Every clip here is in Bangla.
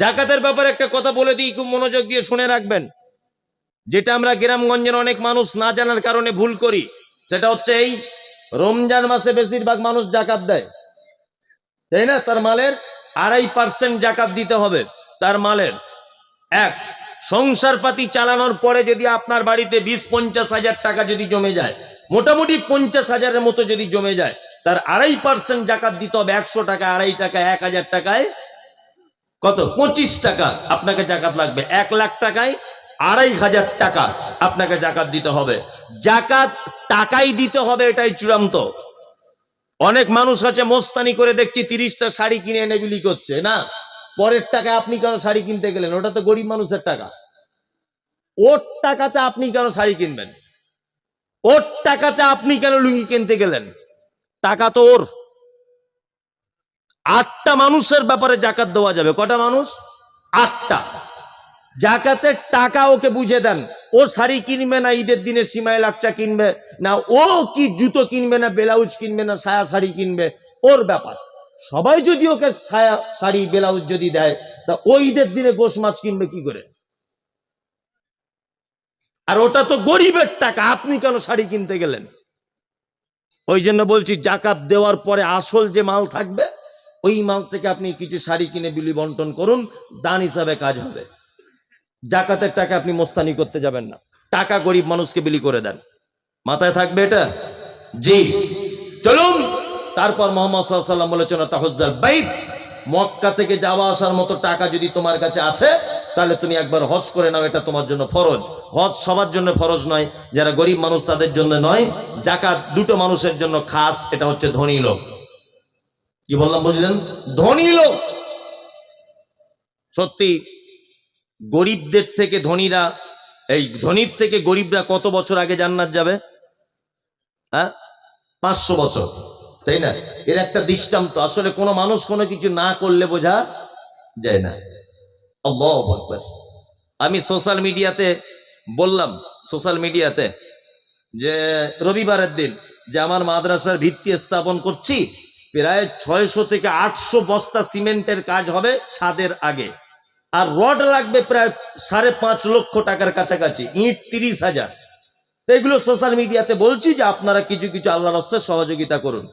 জাকাতের ব্যাপারে একটা কথা বলে দিই, খুব মনোযোগ দিয়ে শুনে রাখবেন। যেটা আমরা গ্রামগঞ্জের অনেক মানুষ না জানার কারণে ভুল করি, সেটা হচ্ছে এই রমজান মাসে বেশিরভাগ মানুষ জাকাত দেয়। তাই না? তার মালের আড়াই পার্সেন্ট জাকাত দিতে হবে, তার মালের। এক সংসার পাতি চালানোর পরে যদি আপনার বাড়িতে বিশ, পঞ্চাশ হাজার টাকা যদি জমে যায়, মোটামুটি পঞ্চাশ হাজারের মতো যদি জমে যায়, তার আড়াই পার্সেন্ট জাকাত দিতে হবে, একশো টাকা, আড়াই টাকা, এক হাজার টাকায় কত? পঁচিশ টাকা আপনাকে জাকাত লাগবে। এক লাখ টাকায় আড়াই হাজার টাকা আপনাকে জাকাত দিতে হবে। জাকাত টাকাই দিতে হবে এটাই চূড়ান্ত। অনেক মানুষ আছে, মোস্তানি করে দেখছি তিরিশটা শাড়ি কিনে এনে বিলি করছে, না? পরের টাকা আপনি কেন শাড়ি কিনতে গেলেন? ওটা তো গরিব মানুষের টাকা। ওর টাকাতে আপনি কেন শাড়ি কিনবেন? ওর টাকাতে আপনি কেন লুঙ্গি কিনতে গেলেন? টাকা তো ওর। আটটা মানুষের ব্যাপারে জাকাত দেওয়া যাবে। কটা মানুষ? আটটা। জাকাতের টাকা ওকে বুঝে দেন। ও শাড়ি কিনবে না, ঈদের দিনে সিমাই লাকচা কিনবে না, ও কি জুতো কিনবে না, ব্লাউজ কিনবে না, সায়া শাড়ি কিনবে, ওর ব্যাপার। সবাই যদি ওকে ছায়া শাড়ি, ব্লাউজ যদি দেয়, তা ওই ঈদের দিনে গোশ মাছ কিনবে কি করে? আর ওটা তো গরিবের টাকা, আপনি কেন শাড়ি কিনতে গেলেন? ওই জন্য বলছি, জাকাত দেওয়ার পরে আসল যে মাল থাকবে ওই মাল থেকে আপনি কিছু শাড়ি কিনে বিলি বন্টন করুন, দান হিসাবে কাজ হবে। জাকাতের টাকা আপনি মোস্তানি করতে যাবেন না। টাকা গরিব মানুষকে বিলি করে দেন। মাথায় থাকবে এটা? জি। চলুন। তারপর মোহাম্মদ সাল্লাম বলেছেন, তাহজ্জাল বাইত। মক্কা থেকে যাওয়া আসার মতো টাকা যদি তোমার কাছে আসে, তাহলে তুমি একবার হজ করে নাও, এটা তোমার জন্য ফরজ। হজ সবার জন্য ফরজ নয়, যারা গরিব মানুষ তাদের জন্য নয়। জাকাত দুটো মানুষের জন্য খাস, এটা হচ্ছে ধনী লোক। কি বললাম বুঝলেন? ধনী লোক। সত্যি, গরিবদের থেকে ধনীরা, এই ধনীর থেকে গরিবরা কত বছর আগে জান্নাত যাবে? হ্যাঁ? পাঁচশো বছর, তাই না? এর একটা দৃষ্টান্ত, আসলে কোনো মানুষ কোনো কিছু না করলে বোঝা যায় না। আল্লাহু আকবার। আমি সোশ্যাল মিডিয়াতে বললাম, সোশ্যাল মিডিয়াতে, যে রবিবারের দিন যে আমার মাদ্রাসার ভিত্তি স্থাপন করছি প্রায় ছয়শো থেকে আটশো বস্তা সিমেন্টের কাজ হবে ছাদের আগে। আর রড লাগবে প্রায় সাড়ে পাঁচ লক্ষ টাকার কাছাকাছি, ইট তিরিশ হাজার। তো এগুলো সোশ্যাল মিডিয়াতে বলছি যে আপনারা কিছু কিছু আল্লাহ রাস্তায় সহযোগিতা করুন।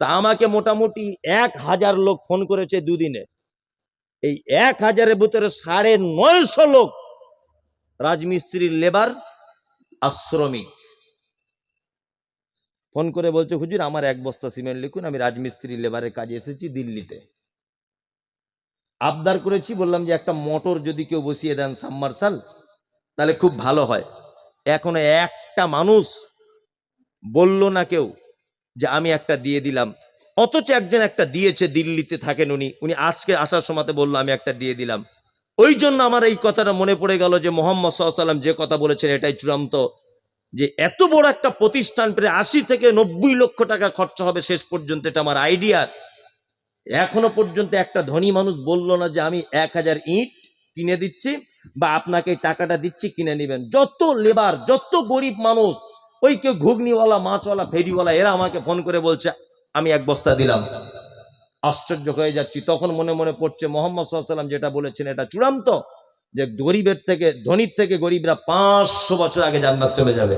তা আমাকে মোটামুটি এক হাজার লোক ফোন করেছে দুদিনে। এই এক হাজারের ভিতরে সাড়ে নয়শো লোক রাজমিস্ত্রির লেবার আর শ্রমিক ফোন করে বলছে, হুজুর, আমার এক বস্তা সিমেন্ট লিখুন, আমি রাজমিস্ত্রি লেবারের কাজে এসেছি দিল্লিতে। আবদার করেছি, বললাম যে একটা মোটর যদি কেউ বসিয়ে দেন সাবমার্শাল তাহলে খুব ভালো হয়। এখনও একটা মানুষ বলল না কেউ যে আমি একটা দিয়ে দিলাম। অথচ একজন একটা দিয়েছে, দিল্লিতে থাকেন উনি। উনি আজকে আসার সময়তে বলল, আমি একটা দিয়ে দিলাম। ওই জন্য আমার এই কথাটা মনে পড়ে গেল যে মোহাম্মদ সাল্লাম যে কথা বলেছেন, এটাই চূড়ান্ত যে এত বড় একটা প্রতিষ্ঠান, প্রায় আশি থেকে নব্বই লক্ষ টাকা খরচা হবে শেষ পর্যন্ত, এটা আমার আইডিয়া এখনও পর্যন্ত একটা ধনী মানুষ বলল না যে আমি এক হাজার ইট কিনে দিচ্ছি বা আপনাকে টাকাটা দিচ্ছি, কিনে নেবেন। যত লেবার, যত গরিব মানুষ, ওই কেউ ঘুগনিওয়ালা, মাছওয়ালা, ফেরিওয়ালা, এরা আমাকে ফোন করে বলছে, আমি এক বস্তা দিলাম। আশ্চর্য হয়ে যাচ্ছি। তখন মনে মনে পড়ছে, মোহাম্মদ সাল্লাম যেটা বলেছেন, এটা চূড়ান্ত। যে গরিবের থেকে, ধনীর থেকে গরিবরা পাঁচশো বছর আগে জান্নাত চলে যাবে।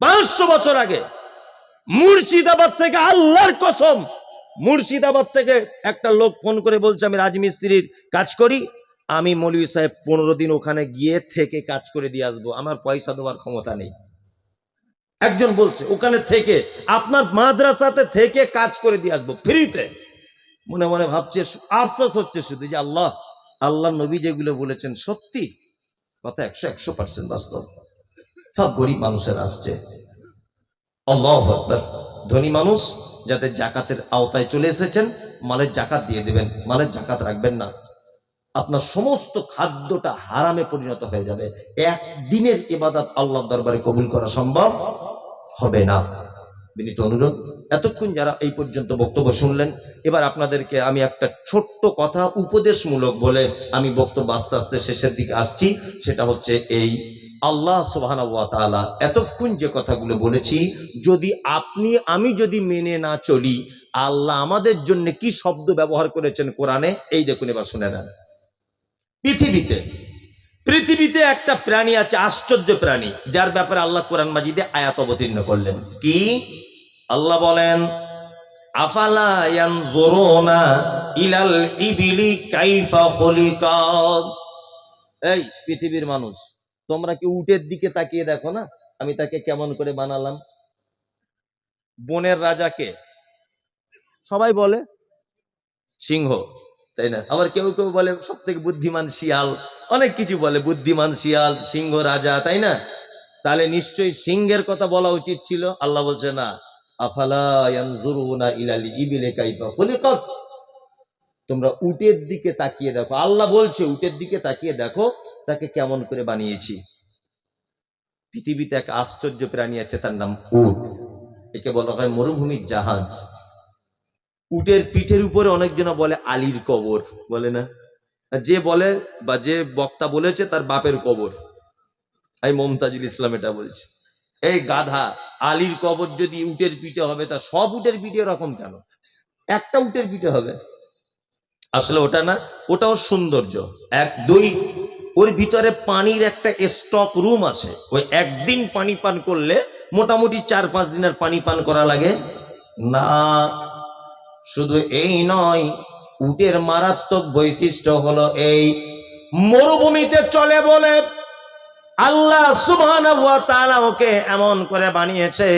পাঁচশো বছর আগে। মুর্শিদাবাদ থেকে আল্লাহর কসম, মুর্শিদাবাদ থেকে একটা লোক ফোন করে বলছে, আমি রাজমিস্ত্রির কাজ করি, আমি মৌলভী সাহেব পনেরো দিন ওখানে গিয়ে থেকে কাজ করে দিয়ে আসব, আমার পয়সা দেওয়ার ক্ষমতা নেই। একজন বলছে, ওখানে থেকে, আপনার মাদ্রাসাতে থেকে কাজ করে দিয়ে আসব, ফ্রিতে। মনে মনে ভাবছে, আফসোস হচ্ছে শুধু যে আল্লাহ আল্লাহ নবী যেগুলো বলেছেন সত্যি? কথা একশো একশো পার্সেন্ট বাস্তব। সব গরিব মানুষের আসছে। আল্লাহ আকবার। ধনী মানুষ যাদের জাকাতের আওতায় চলে এসেছেন, মালের জাকাত দিয়ে দেবেন, মালের জাকাত রাখবেন না। আপনার সমস্ত খাদ্যটা হারামে পরিণত হয়ে যাবে। একদিনের ইবাদত আল্লাহ দরবারে কবুল করা সম্ভব হবে না। বিনীত অনুরোধ। এতক্ষণ যারা এই পর্যন্ত বক্তব্য শুনলেন, এবার আপনাদেরকে আমি একটা ছোট্ট কথা উপদেশমূলক বলে আমি বক্তব্য আস্তে আস্তে শেষের দিকে আসছি। সেটা হচ্ছে এই, আল্লাহ ওয়া এতক্ষণ যে কথাগুলো বলেছি, যদি আপনি, আমি যদি মেনে না চলি, আল্লাহ আমাদের জন্য কি শব্দ ব্যবহার করেছেন কোরআনে? এই দেখুন এবার শুনে নেন। পৃথিবীতে পৃথিবীতে একটা প্রাণী আছে, আশ্চর্য প্রাণী, যার ব্যাপারে আল্লাহ কোরআন মাজিদে আয়াত অবতীর্ণ করলেন। কি? আল্লাহ বলেন, আফালা ইলাল ইবিলি এই পৃথিবীর মানুষ, তোমরা কি উটের দিকে তাকিয়ে দেখো না? আমি তাকে কেমন করে বানালাম? বনের রাজাকে সবাই বলে, সিংহ, তাই না? আবার কেউ কেউ বলে সব থেকে বুদ্ধিমান শিয়াল অনেক কিছু বলে, বুদ্ধিমান শিয়াল, সিংহ, রাজা, তাই না? তাহলে নিশ্চয়ই সিংহের কথা বলা উচিত ছিল। আল্লাহ বলছে, না তোমরা উটের দিকে তাকিয়ে দেখো। আল্লাহ বলছে, উটের দিকে তাকিয়ে দেখো, তাকে কেমন করে বানিয়েছি? পৃথিবীতে এক আশ্চর্য প্রাণী আছে, তার নাম উট। একে বলা হয় মরুভূমির জাহাজ। উটের পিঠের উপরে অনেকজন বলে আলীর কবর, বলে না? যে বলে বা যে বক্তা বলেছে তার বাপের কবর। আমি মমতাজুল ইসলাম এটা বলছি। এই গাধা, আলীর কবর যদি উটের পিঠে হবে, তা সব উটের পিঠে এরকম কেন? একটা উটের পিঠে হবে। আসলে ওটা না, ওটাও সৌন্দর্য। এক, দুই, ওর ভিতরে পানির একটা স্টক রুম আছে। ওই একদিন পানি পান করলে মোটামুটি চার, পাঁচ দিনের পানি পান করা লাগে। না, শুধু এই নয় উটের মারাত্মক বৈশিষ্ট্য হলো এই মরুভূমিতে চলে বলে আল্লাহ সুবহানাহু ওয়া তাআলা ওকে এমন করে বানিয়েছে